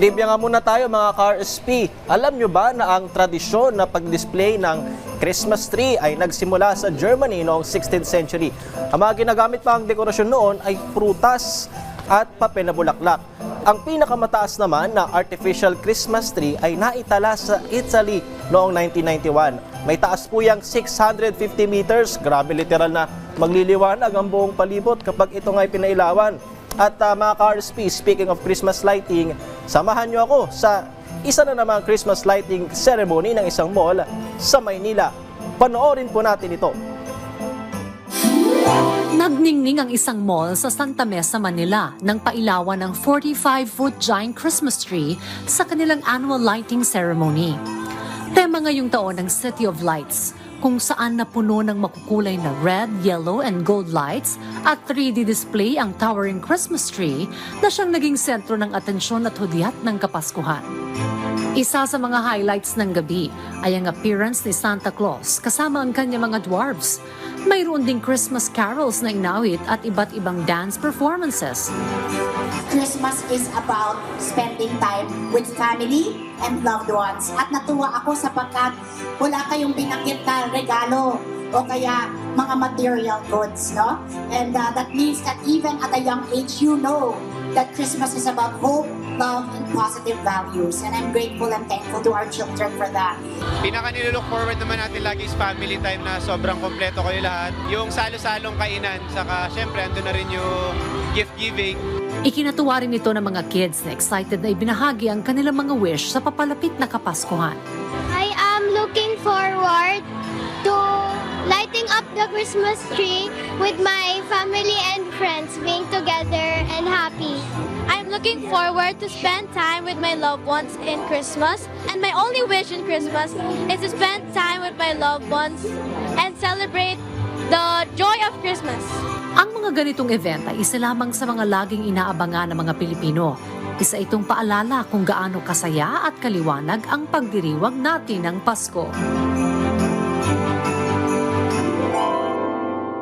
Trivia nga muna tayo mga ka-RSP. Alam nyo ba na ang tradisyon na pag-display ng Christmas tree ay nagsimula sa Germany noong 16th century. Ang mga ginagamit pa ang dekorasyon noon ay prutas at papel na bulaklak. Ang pinakamataas naman na artificial Christmas tree ay naitala sa Italy noong 1991. May taas po yung 650 meters. Grabe literal na magliliwanag ang buong palibot kapag ito nga'y pinailawan. At uh, mga ka-RSP, speaking of Christmas lighting, samahan nyo ako sa isa na namang Christmas lighting ceremony ng isang mall sa Maynila. Panoorin po natin ito. Nagningning ang isang mall sa Santa Mesa, Manila nang pailawan ng 45-foot giant Christmas tree sa kanilang annual lighting ceremony. Tema ngayong taon ng City of Lights, kung saan napuno ng makukulay na red, yellow, and gold lights at 3D display ang towering Christmas tree na siyang naging sentro ng atensyon at hudyat ng Kapaskuhan. Isa sa mga highlights ng gabi ay ang appearance ni Santa Claus kasama ang kanyang mga dwarfs. Mayroon ding Christmas carols na inawit at iba't ibang dance performances. Christmas is about spending time with family and loved ones. At natuwa ako sapagkat wala kayong binanggit na regalo o kaya mga material goods, no? And uh, that means that even at a young age, you know that Christmas is about hope, positive values. And I'm grateful and thankful to our children for that. Pinaka nilook forward naman natin lagi is family time na sobrang kompleto kayo lahat. Yung salo-salong kainan, saka syempre ando na rin yung gift giving. Ikinatuwa rin ito ng mga kids na excited na ibinahagi ang kanilang mga wish sa papalapit na Kapaskuhan. I am looking forward to lighting up the Christmas tree with my family and friends, being together and happy. Looking forward to spend time with my loved ones in Christmas. And my only wish in Christmas is to spend time with my loved ones and celebrate the joy of Christmas. Ang mga ganitong event ay isa lamang sa mga laging inaabangan ng mga Pilipino. Isa itong paalala kung gaano kasaya at kaliwanag ang pagdiriwang natin ng Pasko.